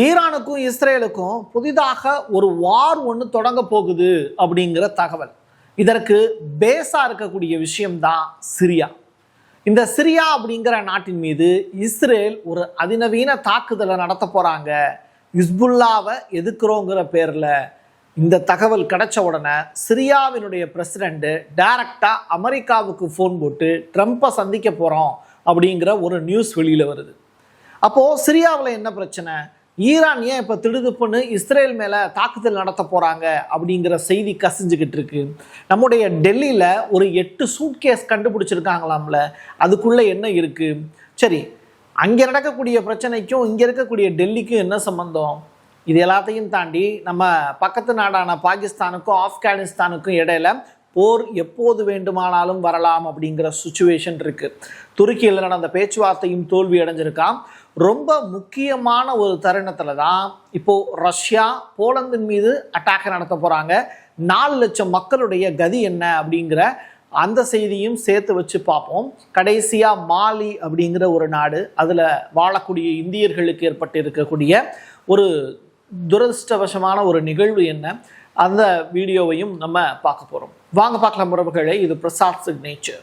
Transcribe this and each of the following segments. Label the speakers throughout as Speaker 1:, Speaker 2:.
Speaker 1: ஈரானுக்கும் இஸ்ரேலுக்கும் புதிதாக ஒரு வார் ஒன்று தொடங்க போகுது அப்படிங்கிற தகவல். இதற்கு பேஸாக இருக்கக்கூடிய விஷயம்தான் சிரியா. இந்த சிரியா அப்படிங்கிற நாட்டின் மீது இஸ்ரேல் ஒரு அதிநவீன தாக்குதலை நடத்த போகிறாங்க இஸ்புல்லாவை எதுக்குறோங்கிற பேரில் இந்த தகவல் கிடைச்ச உடனே சிரியாவினுடைய பிரசிடெண்ட்டு டைரக்டாக அமெரிக்காவுக்கு ஃபோன் போட்டு ட்ரம்ப்பை சந்திக்க போகிறோம் அப்படிங்கிற ஒரு நியூஸ் வெளியில் வருது. அப்போது சிரியாவில் என்ன பிரச்சனை? ஈரான் ஏன் இப்போ திடுதுப்புன்னு இஸ்ரேல் மேலே தாக்குதல் நடத்த போகிறாங்க அப்படிங்கிற செய்தி கசிஞ்சுக்கிட்டு இருக்கு. நம்முடைய டெல்லியில் ஒரு எட்டு சூட்கேஸ் கண்டுபிடிச்சிருக்காங்களாம்ல அதுக்குள்ளே என்ன இருக்குது சரி அங்கே நடக்கக்கூடிய பிரச்சனைக்கும் இங்கே இருக்கக்கூடிய டெல்லிக்கும் என்ன சம்பந்தம்? இது எல்லாத்தையும் தாண்டி நம்ம பக்கத்து நாடான பாகிஸ்தானுக்கும் ஆப்கானிஸ்தானுக்கும் இடையில போர் எப்போது வேண்டுமானாலும் வரலாம் அப்படிங்கிற சுச்சுவேஷன் இருக்கு. துருக்கியில் நடந்த பேச்சுவார்த்தையும் தோல்வி அடைஞ்சிருக்கான் ரொம்ப முக்கியமான ஒரு தருணத்தில் தான் இப்போது ரஷ்யா போலந்தின் மீது அட்டாக் நடத்த போகிறாங்க நாலு லட்சம் மக்களுடைய கதி என்ன அப்படிங்கிற அந்த செய்தியும் சேர்த்து வச்சு பார்ப்போம். கடைசியாக மாலி அப்படிங்கிற ஒரு நாடு அதில் வாழக்கூடிய இந்தியர்களுக்கு ஏற்பட்டு இருக்கக்கூடிய ஒரு துரதிருஷ்டவசமான ஒரு நிகழ்வு என்ன? அந்த வீடியோவையும் நம்ம பார்க்க போகிறோம் வாங்க பார்க்கலாம் உறவுகளே இது Prasad signature.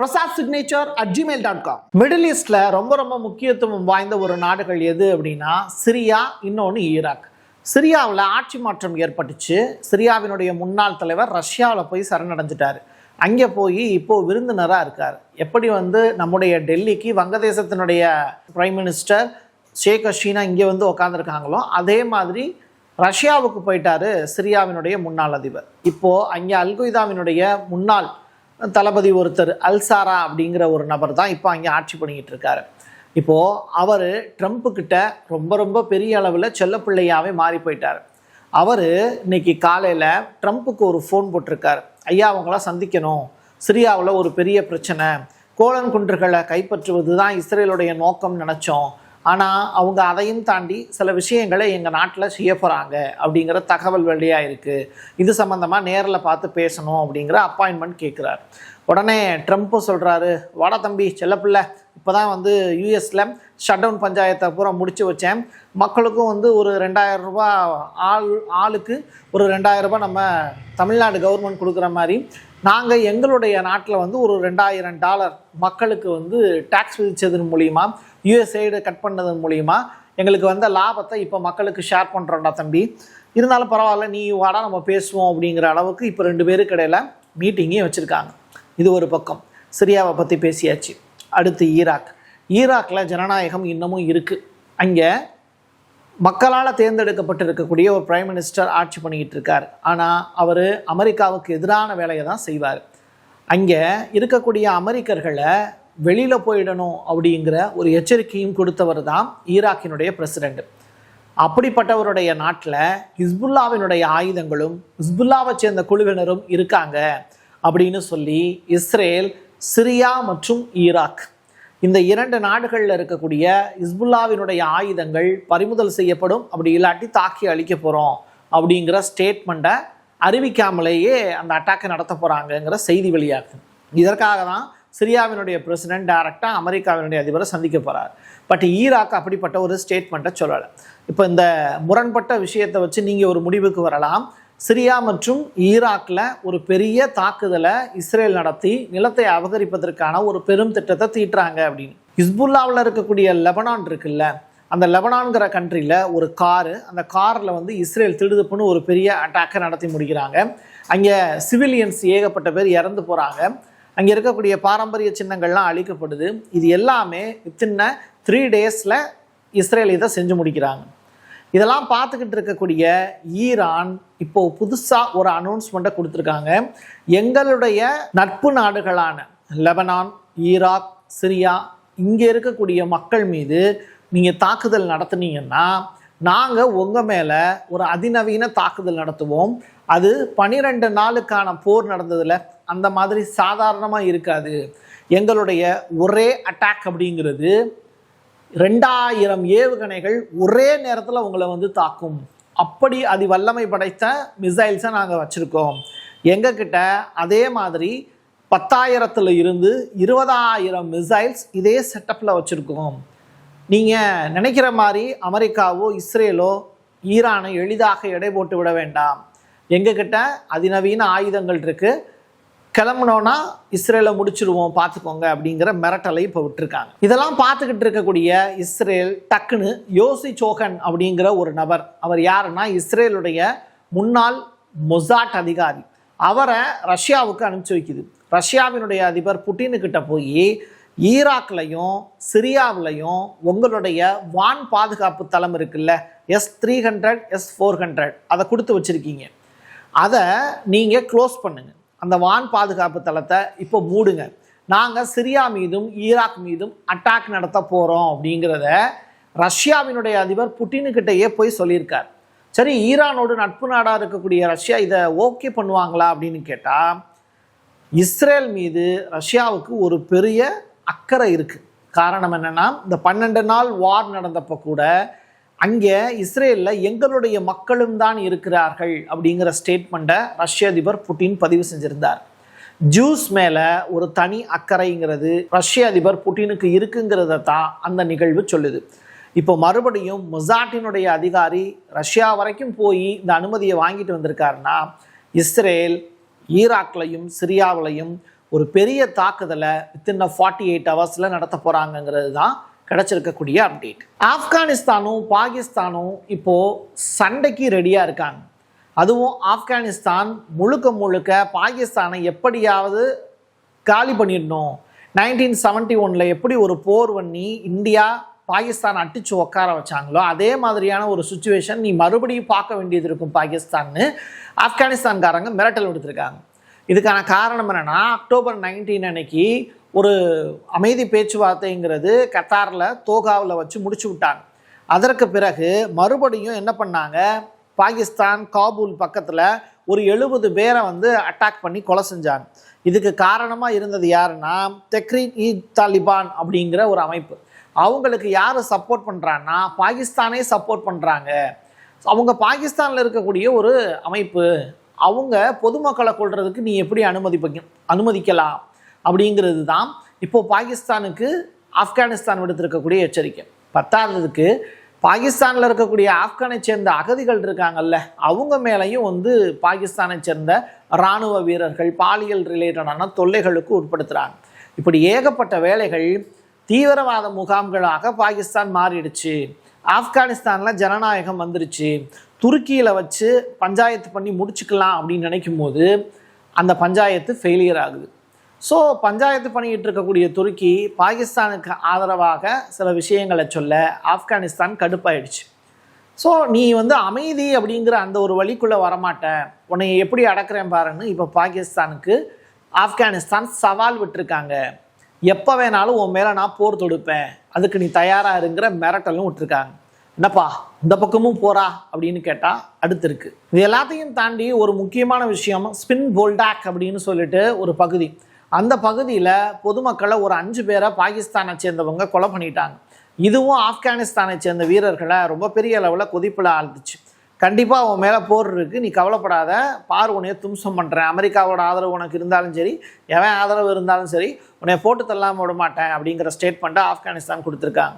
Speaker 1: Prasad signature at Gmail dot com middle ஈஸ்டில் ரொம்ப ரொம்ப முக்கியத்துவம் வாய்ந்த ஒரு நாடுகள் எது அப்படின்னா சிரியா இன்னொன்று ஈராக். சிரியாவில் ஆட்சி மாற்றம் ஏற்பட்டுச்சு. சிரியாவினுடைய முன்னாள் தலைவர் ரஷ்யாவில் போய் சரணடைஞ்சிட்டார். அங்கே போய் இப்போது விருந்தினராக இருக்கார். எப்படி வந்து நம்முடைய டெல்லிக்கு வங்கதேசத்தினுடைய பிரைம் மினிஸ்டர் ஷேக் ஹசீனா இங்கே வந்து உக்காந்துருக்காங்களோ அதே மாதிரி ரஷ்யாவுக்கு போயிட்டாரு சிரியாவினுடைய முன்னாள் அதிபர். இப்போது அங்கே அல்குய்தாவினுடைய முன்னாள் தளபதி ஒருத்தர் அல்சாரா அப்படிங்கிற ஒரு நபர் தான் இப்போ அங்கே ஆட்சி பண்ணிக்கிட்டு இருக்காரு இப்போது அவர் ட்ரம்ப்புக்கிட்ட ரொம்ப ரொம்ப பெரிய அளவில் செல்லப்பிள்ளையாகவே மாறி போயிட்டார். அவர் இன்னைக்கு காலையில் ட்ரம்ப்புக்கு ஒரு ஃபோன் போட்டிருக்கார். ஐயா அவங்களாம் சந்திக்கணும். சிரியாவில் ஒரு பெரிய பிரச்சனை. கோலன் குன்றுகளை கைப்பற்றுவது தான் இஸ்ரேலுடைய நோக்கம் நினச்சோம். ஆனால் அவங்க அதையும் தாண்டி சில விஷயங்களை எங்கள் நாட்டில் செய்ய போகிறாங்க அப்படிங்கிற தகவல் வெளியாக இருக்குது இது சம்மந்தமாக நேரில் பார்த்து பேசணும் அப்படிங்கிற அப்பாயின்மெண்ட் கேட்குறாரு உடனே ட்ரம்ப்பு சொல்கிறாரு வாடா தம்பி செல்லப்பிள்ளை இப்போ தான் வந்து யூஎஸில் ஷட் டவுன் பஞ்சாயத்தை பூரா முடிச்சு வச்சேன். மக்களுக்கும் வந்து ஒரு ரெண்டாயிரம் ரூபா ஆள் ஆளுக்கு ஒரு ரெண்டாயிரம் ரூபாய் நம்ம தமிழ்நாடு கவர்மெண்ட் கொடுக்குற மாதிரி நாங்கள் எங்களுடைய நாட்டில் வந்து ஒரு ரெண்டாயிரம் டாலர் மக்களுக்கு வந்து டேக்ஸ் விதித்ததன் மூலிமா யூஎஸ்ஐடு கட் பண்ணதன் மூலிமா எங்களுக்கு வந்த லாபத்தை இப்போ மக்களுக்கு ஷேர் பண்ணுறோம்டா தம்பி. இருந்தாலும் பரவாயில்ல நீ வாடா நம்ம பேசுவோம் அப்படிங்கிற அளவுக்கு இப்போ ரெண்டு பேருக்கு இடையில மீட்டிங்கே வச்சுருக்காங்க. இது ஒரு பக்கம். சிரியாவை பற்றி பேசியாச்சு. அடுத்து ஈராக். ஈராக்கில் ஜனநாயகம் இன்னமும் இருக்குது அங்கே மக்களால் தேர்ந்தெடுக்கப்பட்டிருக்கக்கூடிய ஒரு பிரைம் மினிஸ்டர் ஆட்சி பண்ணிக்கிட்டு இருக்கார். ஆனால் அவர் அமெரிக்காவுக்கு எதிரான வேலையை தான் செய்வார். அங்கே இருக்கக்கூடிய அமெரிக்கர்களை வெளியில் போயிடணும் அப்படிங்கிற ஒரு எச்சரிக்கையும் கொடுத்தவர் தான் ஈராக்கினுடைய பிரசிடெண்ட் அப்படிப்பட்டவருடைய நாட்டில் ஹிஸ்புல்லாவினுடைய ஆயுதங்களும் ஹிஸ்புல்லாவை சேர்ந்த குழுவினரும் இருக்காங்க அப்படின்னு சொல்லி இஸ்ரேல் சிரியா மற்றும் ஈராக் இந்த இரண்டு நாடுகளில் இருக்கக்கூடிய இஸ்புல்லாவினுடைய ஆயுதங்கள் பறிமுதல் செய்யப்படும். அப்படி இல்லாட்டி தாக்கி அழிக்க போகிறோம் அப்படிங்கிற ஸ்டேட்மெண்ட்டை அறிவிக்காமலேயே அந்த அட்டாக்கை நடத்த போகிறாங்கங்கிற செய்தி வெளியாகுது. இதற்காக தான் சிரியாவினுடைய பிரசிடென்ட் டைரக்டாக அமெரிக்காவினுடைய அதிபரை சந்திக்க போகிறார் பட் ஈராக் அப்படிப்பட்ட ஒரு ஸ்டேட்மெண்ட்டை சொல்லலை. இப்போ இந்த முரண்பட்ட விஷயத்தை வச்சு நீங்கள் ஒரு முடிவுக்கு வரலாம். சிரியா மற்றும் ஈராக்கில் ஒரு பெரிய தாக்குதலை இஸ்ரேல் நடத்தி நிலத்தை அபகரிப்பதற்கான ஒரு பெரும் திட்டத்தை தீட்டுறாங்க அப்படின்னு. ஹிஸ்புல்லாவில் இருக்கக்கூடிய லெபனான் இருக்குல்ல அந்த லெபனான்கிற கண்ட்ரியில் ஒரு காரு அந்த காரில் வந்து இஸ்ரேல் திடுதுப்புன்னு ஒரு பெரிய அட்டாக்கை நடத்தி முடிக்கிறாங்க. அங்கே சிவிலியன்ஸ் ஏகப்பட்ட பேர் இறந்து போகிறாங்க அங்கே இருக்கக்கூடிய பாரம்பரிய சின்னங்கள்லாம் அழிக்கப்படுது. இது எல்லாமே வித்தின்ன த்ரீ டேஸில் இஸ்ரேல் இதை செஞ்சு முடிக்கிறாங்க. இதெல்லாம் பார்த்துக்கிட்டு இருக்கக்கூடிய ஈரான் இப்போ புதுசாக ஒரு அனௌன்ஸ்மெண்ட்டை கொடுத்துருக்காங்க. எங்களுடைய நட்பு நாடுகளான லெபனான் ஈராக் சிரியா இங்கே இருக்கக்கூடிய மக்கள் மீது நீங்கள் தாக்குதல் நடத்துனீங்கன்னா நாங்கள் உங்கள் மேலே ஒரு அதிநவீன தாக்குதல் நடத்துவோம். அது பனிரெண்டு நாளுக்கான போர் நடந்ததில் அந்த மாதிரி சாதாரணமாக இருக்காது. எங்களுடைய ஒரே அட்டாக் அப்படிங்கிறது ரெண்டாயிரம் ஏவுகணைகள் ஒரே நேரத்தில் உங்களை வந்து தாக்கும். அப்படி அதி வல்லமை படைத்த மிசைல்ஸை நாங்கள் வச்சுருக்கோம். எங்ககிட்ட அதே மாதிரி பத்தாயிரத்தில் இருந்து இருபதாயிரம் மிசைல்ஸ் இதே செட்டப்பில் வச்சுருக்கோம். நீங்கள் நினைக்கிற மாதிரி அமெரிக்காவோ இஸ்ரேலோ ஈரானை எளிதாக எடை போட்டு விட வேண்டாம். எங்ககிட்ட அதிநவீன ஆயுதங்கள் இருக்குது கிளம்புனோன்னா இஸ்ரேலை முடிச்சிடுவோம் பார்த்துக்கோங்க அப்படிங்கிற மிரட்டலை இப்போ விட்டுருக்காங்க. இதெல்லாம் பார்த்துக்கிட்டு இருக்கக்கூடிய இஸ்ரேல் டக்குன்னு யோசி சோகன் அப்படிங்கிற ஒரு நபர். அவர் யாருன்னா இஸ்ரேலுடைய முன்னாள் மொசாட் அதிகாரி. அவரை ரஷ்யாவுக்கு அனுப்பிச்சு வைக்குது. ரஷ்யாவினுடைய அதிபர் புட்டினுக்கிட்ட போய் ஈராக்லையும் சிரியாவிலையும் உங்களுடைய வான் பாதுகாப்பு தளம் இருக்குல்ல S three hundred S four hundred அதை கொடுத்து வச்சுருக்கீங்க. அதை நீங்கள் க்ளோஸ் பண்ணுங்கள் அந்த வான் பாதுகாப்பு தளத்தை இப்போ மூடுங்க. நாங்கள் சிரியா மீதும் ஈராக் மீதும் அட்டாக் நடத்த போகிறோம் அப்படிங்கிறத ரஷ்யாவினுடைய அதிபர் புட்டினுக்கிட்டேயே போய் சொல்லியிருக்கார். சரி ஈரானோடு நட்பு நாடாக இருக்கக்கூடிய ரஷ்யா இதை ஓகே பண்ணுவாங்களா அப்படின்னு கேட்டால் இஸ்ரேல் மீது ரஷ்யாவுக்கு ஒரு பெரிய அக்கறை இருக்குது காரணம் என்னென்னா இந்த பன்னெண்டு நாள் வார் நடந்தப்போ கூட அங்கே இஸ்ரேலில் எங்களுடைய மக்களும் தான் இருக்கிறார்கள் அப்படிங்கிற ஸ்டேட்மெண்ட்டை ரஷ்ய அதிபர் புட்டின் பதிவு செஞ்சிருந்தார். ஜூஸ் மேலே ஒரு தனி அக்கறைங்கிறது ரஷ்ய அதிபர் புட்டினுக்கு இருக்குங்கிறத தான் அந்த நிகழ்வு சொல்லுது. இப்போ மறுபடியும் மொசாட்டினுடைய அதிகாரி ரஷ்யா வரைக்கும் போய் இந்த அனுமதியை வாங்கிட்டு வந்திருக்காருன்னா இஸ்ரேல் ஈராக்லையும் சிரியாவிலையும் ஒரு பெரிய தாக்குதலை வித்தின் ஃபார்ட்டி எயிட் ஹவர்ஸில் நடத்த போகிறாங்கங்கிறது தான் கிடச்சிருக்கக்கூடிய அப்டேட் ஆப்கானிஸ்தானும் பாகிஸ்தானும் இப்போது சண்டைக்கு ரெடியாக இருக்காங்க. அதுவும் ஆப்கானிஸ்தான் முழுக்க முழுக்க பாகிஸ்தானை எப்படியாவது காலி பண்ணிடணும். நைன்டீன் செவன்ட்டி ஒனில் எப்படி ஒரு போர் பண்ணி இந்தியா பாகிஸ்தான் அட்டிச்சு உட்கார வச்சாங்களோ அதே மாதிரியான ஒரு சுச்சுவேஷன் நீ மறுபடியும் பார்க்க வேண்டியது இருக்கும் பாகிஸ்தான்னு ஆப்கானிஸ்தான்காரங்க மிரட்டல் விடுத்திருக்காங்க. இதுக்கான காரணம் என்னென்னா அக்டோபர் நைன்டீன் அன்னைக்கு ஒரு அமைதி பேச்சுவார்த்தைங்கிறது கத்தாரில் தோகாவில் வச்சு முடிச்சு விட்டாங்க. அதற்கு பிறகு மறுபடியும் என்ன பண்ணாங்க? பாகிஸ்தான் காபூல் பக்கத்தில் ஒரு எழுபது பேரை வந்து அட்டாக் பண்ணி கொலை செஞ்சாங்க. இதுக்கு காரணமாக இருந்தது யாருன்னா தெக்ரீக் இ தாலிபான் அப்படிங்கிற ஒரு அமைப்பு. அவங்களுக்கு யார் சப்போர்ட் பண்ணுறான்னா பாகிஸ்தானே சப்போர்ட் பண்ணுறாங்க அவங்க பாகிஸ்தானில் இருக்கக்கூடிய ஒரு அமைப்பு. அவங்க பொதுமக்களை கொள்றதுக்கு நீ எப்படி அனுமதிப்ப அனுமதிக்கலாம். அப்படிங்கிறது தான் இப்போது பாகிஸ்தானுக்கு ஆப்கானிஸ்தான் விடுத்திருக்கக்கூடிய எச்சரிக்கை. பத்தாவதுக்கு பாகிஸ்தானில் இருக்கக்கூடிய ஆப்கானை சேர்ந்த அகதிகள் இருக்காங்கல்ல அவங்க மேலேயும் வந்து பாகிஸ்தானை சேர்ந்த இராணுவ வீரர்கள் பாலியல் ரிலேட்டடான தொல்லைகளுக்கு உட்படுத்துகிறாங்க இப்படி ஏகப்பட்ட வேலைகள் தீவிரவாத முகாம்களாக பாகிஸ்தான் மாறிடுச்சு. ஆப்கானிஸ்தானில் ஜனநாயகம் வந்துருச்சு. துருக்கியில் வச்சு பஞ்சாயத்து பண்ணி முடிச்சுக்கலாம் அப்படின்னு நினைக்கும் போது அந்த பஞ்சாயத்து ஃபெயிலியர் ஆகுது. ஸோ பஞ்சாயத்து பண்ணிக்கிட்டு இருக்கக்கூடிய துருக்கி பாகிஸ்தானுக்கு ஆதரவாக சில விஷயங்களை சொல்ல ஆப்கானிஸ்தான் கடுப்பாயிடுச்சு. ஸோ நீ வந்து அமைதி அப்படிங்கிற அந்த ஒரு வழிக்குள்ளே வரமாட்டேன். உன்னை எப்படி அடக்கிறேன் பாருன்னு இப்போ பாகிஸ்தானுக்கு ஆப்கானிஸ்தான் சவால் விட்டுருக்காங்க. எப்போ வேணாலும் உன் மேலே நான் போர் தொடுப்பேன். அதுக்கு நீ தயாராக இருங்கிற மிரட்டலும் விட்டுருக்காங்க. என்னப்பா இந்த பக்கமும் போறா அப்படின்னு கேட்டால் அடுத்து இருக்கு. இது எல்லாத்தையும் தாண்டி ஒரு முக்கியமான விஷயம் ஸ்பின் போல்டாக் அப்படின்னு சொல்லிட்டு ஒரு பகுதி. அந்த பகுதியில் பொதுமக்களை ஒரு அஞ்சு பேரை பாகிஸ்தானை சேர்ந்தவங்க கொலை பண்ணிட்டாங்க. இதுவும் ஆப்கானிஸ்தானை சேர்ந்த வீரர்களை ரொம்ப பெரிய அளவில் கொதிப்பில் ஆழ்ந்துச்சு கண்டிப்பாக உன் மேலே போர் இருக்குது நீ கவலைப்படாத. பார் உனையை தும்சம் பண்ணுறேன் அமெரிக்காவோட ஆதரவு உனக்கு இருந்தாலும் சரி எவன் ஆதரவு இருந்தாலும் சரி உன்னை போட்டு தள்ளாமல் விட மாட்டேன் அப்படிங்கிற ஸ்டேட்மெண்ட்டை ஆப்கானிஸ்தான் கொடுத்துருக்காங்க.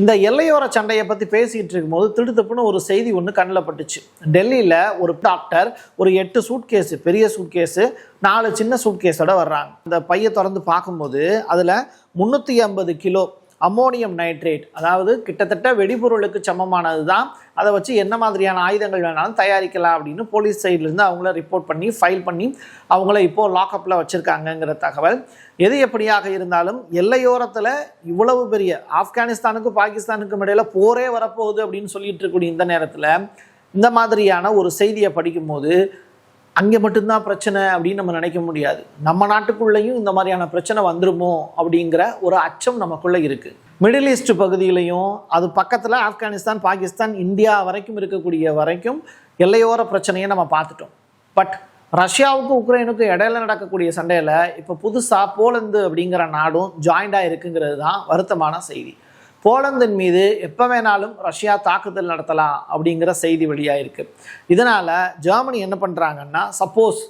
Speaker 1: இந்த எல்லையோர சண்டையை பற்றி பேசிகிட்டு இருக்கும்போது திடுத்துப்புன்னு ஒரு செய்தி ஒன்று கண்ணில் பட்டுச்சு. டெல்லியில் ஒரு டாக்டர் ஒரு எட்டு சூட் கேஸு பெரிய சூட் கேஸு நாலு சின்ன சூட் கேஸோட வர்றாங்க. அந்த பையை திறந்து பார்க்கும்போது அதில் முந்நூற்றி ஐம்பது கிலோ அம்மோனியம் நைட்ரேட் அதாவது கிட்டத்தட்ட வெடிபொருளுக்கு சமமானது தான் அதை வச்சு என்ன மாதிரியான ஆயுதங்கள் வேணாலும் தயாரிக்கலாம் அப்படின்னு போலீஸ் சைட்லேருந்து அவங்கள ரிப்போர்ட் பண்ணி ஃபைல் பண்ணி அவங்கள இப்போது லாக்அப்பில் வச்சுருக்காங்கங்கிற தகவல். எது எப்படியாக இருந்தாலும் எல்லையோரத்தில் இவ்வளவு பெரிய ஆப்கானிஸ்தானுக்கும் பாகிஸ்தானுக்கும் இடையில் போரே வரப்போகுது அப்படின்னு சொல்லிட்டு இருக்கக்கூடிய இந்த நேரத்தில் இந்த மாதிரியான ஒரு செய்தியை படிக்கும்போது அங்கே மட்டும்தான் பிரச்சனை அப்படின்னு நம்ம நினைக்க முடியாது. நம்ம நாட்டுக்குள்ளேயும் இந்த மாதிரியான பிரச்சனை வந்துருமோ அப்படிங்கிற ஒரு அச்சம் நமக்குள்ளே இருக்குது மிடில் ஈஸ்ட் பகுதியிலையும் அது பக்கத்தில் ஆப்கானிஸ்தான் பாகிஸ்தான் இந்தியா வரைக்கும் இருக்கக்கூடிய வரைக்கும் எல்லையோர பிரச்சனையை நம்ம பார்த்துட்டோம். பட் ரஷ்யாவுக்கும் உக்ரைனுக்கும் இடையில நடக்கக்கூடிய சண்டையில் இப்போ புதுசாக போலந்து அப்படிங்கிற நாடும் ஜாயிண்டாக இருக்குங்கிறது தான் வருத்தமான செய்தி. போலந்தின் மீது எப்போ வேணாலும் ரஷ்யா தாக்குதல் நடத்தலாம் அப்படிங்கிற செய்தி வெளியாக இருக்குது இதனால் ஜெர்மனி என்ன பண்ணுறாங்கன்னா சப்போஸ்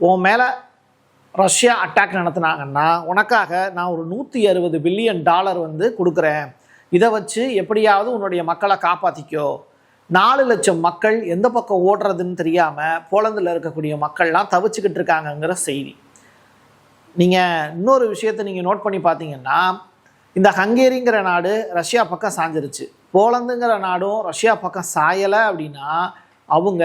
Speaker 1: உன் மேலே ரஷ்யா அட்டாக் நடத்தினாங்கன்னா உனக்காக நான் ஒரு நூற்றி அறுபது பில்லியன் டாலர் வந்து கொடுக்குறேன். இதை வச்சு எப்படியாவது உன்னுடைய மக்களை காப்பாற்றிக்கோ நாலு லட்சம் மக்கள் எந்த பக்கம் ஓடுறதுன்னு தெரியாமல் போலந்தில் இருக்கக்கூடிய மக்கள்லாம் தவிச்சுக்கிட்டு இருக்காங்கங்கிற செய்தி. நீங்கள் இன்னொரு விஷயத்தை நீங்கள் நோட் பண்ணி பார்த்தீங்கன்னா இந்த ஹங்கேரிங்கிற நாடு ரஷ்யா பக்கம் சாஞ்சிருச்சு. போலந்துங்கிற நாடும் ரஷ்யா பக்கம் சாயலை அப்படின்னா அவங்க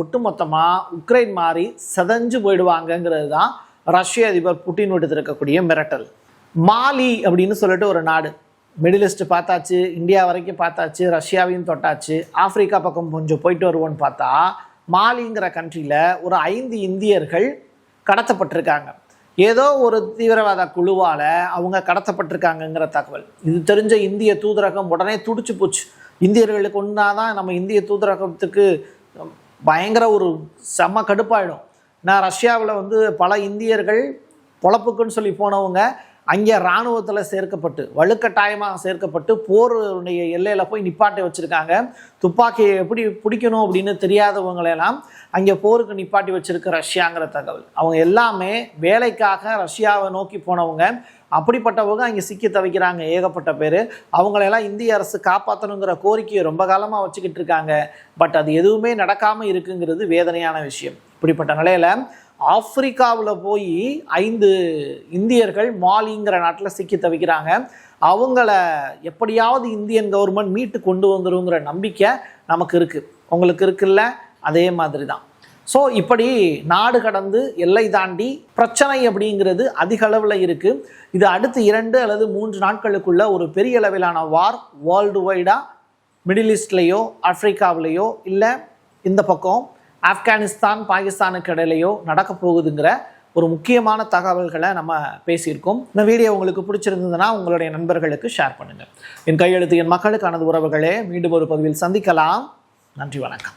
Speaker 1: ஒட்டுமொத்தமாக உக்ரைன் மாதிரி செதஞ்சு போயிடுவாங்கங்கிறது தான் ரஷ்ய அதிபர் புட்டின் விடுத்திருக்கக்கூடிய மிரட்டல். மாலி அப்படின்னு சொல்லிட்டு ஒரு நாடு. மிடில் ஈஸ்ட் பார்த்தாச்சு இந்தியா வரைக்கும் பார்த்தாச்சு ரஷ்யாவையும் தொட்டாச்சு ஆப்பிரிக்கா பக்கம் கொஞ்சம் போயிட்டு வருவோன்னு பார்த்தா மாலிங்கிற கண்ட்ரியில் ஒரு ஐந்து இந்தியர்கள் கடத்தப்பட்டிருக்காங்க. ஏதோ ஒரு தீவிரவாத குழுவால் அவங்க கடத்தப்பட்டிருக்காங்கங்கிற தகவல். இது தெரிஞ்ச இந்திய தூதரகம் உடனே துடிச்சு போச்சு. இந்தியர்களுக்கு ஒன்றாதான் நம்ம இந்திய தூதரகத்துக்கு பயங்கர ஒரு செம்ம கடுப்பாயிடும். நான் ரஷ்யாவில் வந்து பல இந்தியர்கள் பொழப்புக்குன்னு சொல்லி போனவங்க அங்கே இராணுவத்தில் சேர்க்கப்பட்டு வலுக்கட்டாயமாக சேர்க்கப்பட்டு போருடைய எல்லையில் போய் நிப்பாட்டி வச்சுருக்காங்க. துப்பாக்கியை எப்படி பிடிக்கணும் அப்படின்னு தெரியாதவங்களெல்லாம் அங்கே போருக்கு நிப்பாட்டி வச்சுருக்க ரஷ்யாங்கிற தகவல். அவங்க எல்லாமே வேலைக்காக ரஷ்யாவை நோக்கி போனவங்க. அப்படிப்பட்டவங்க அங்கே சிக்கி தவிக்கிறாங்க ஏகப்பட்ட பேர். அவங்களெல்லாம் இந்திய அரசு காப்பாற்றணுங்கிற கோரிக்கையை ரொம்ப காலமாக வச்சுக்கிட்டு இருக்காங்க. பட் அது எதுவுமே நடக்காமல் இருக்குங்கிறது வேதனையான விஷயம். இப்படிப்பட்ட நிலையில் ஆப்பிரிக்காவில் போய் ஐந்து இந்தியர்கள் மாலிங்கிற நாட்டில் சிக்கி தவிக்கிறாங்க. அவங்கள எப்படியாவது இந்தியன் கவர்மெண்ட் மீட்டு கொண்டு வந்துருங்கிற நம்பிக்கை நமக்கு இருக்குது உங்களுக்கு இருக்குல்ல? அதே மாதிரி தான் ஸோ இப்படி நாடு கடந்து எல்லை தாண்டி பிரச்சனை அப்படிங்கிறது அதிக அளவில் இருக்குது இது அடுத்து இரண்டு அல்லது மூன்று நாட்களுக்குள்ள ஒரு பெரிய அளவிலான வார் வேர்ல்டு வைடாக மிடில் ஈஸ்ட்லேயோ ஆப்பிரிக்காவிலேயோ இல்லை இந்த பக்கம் ஆப்கானிஸ்தான் பாகிஸ்தானுக்கு இடையிலையோ நடக்க போகுதுங்கிற ஒரு முக்கியமான தகவல்களை நம்ம பேசியிருக்கோம். இந்த வீடியோ உங்களுக்கு பிடிச்சிருந்ததுன்னா உங்களுடைய நண்பர்களுக்கு ஷேர் பண்ணுங்கள் என் கையெழுத்து என் மக்களுக்கானது உறவுகளே மீண்டும் ஒரு பதிவில் சந்திக்கலாம். நன்றி வணக்கம்.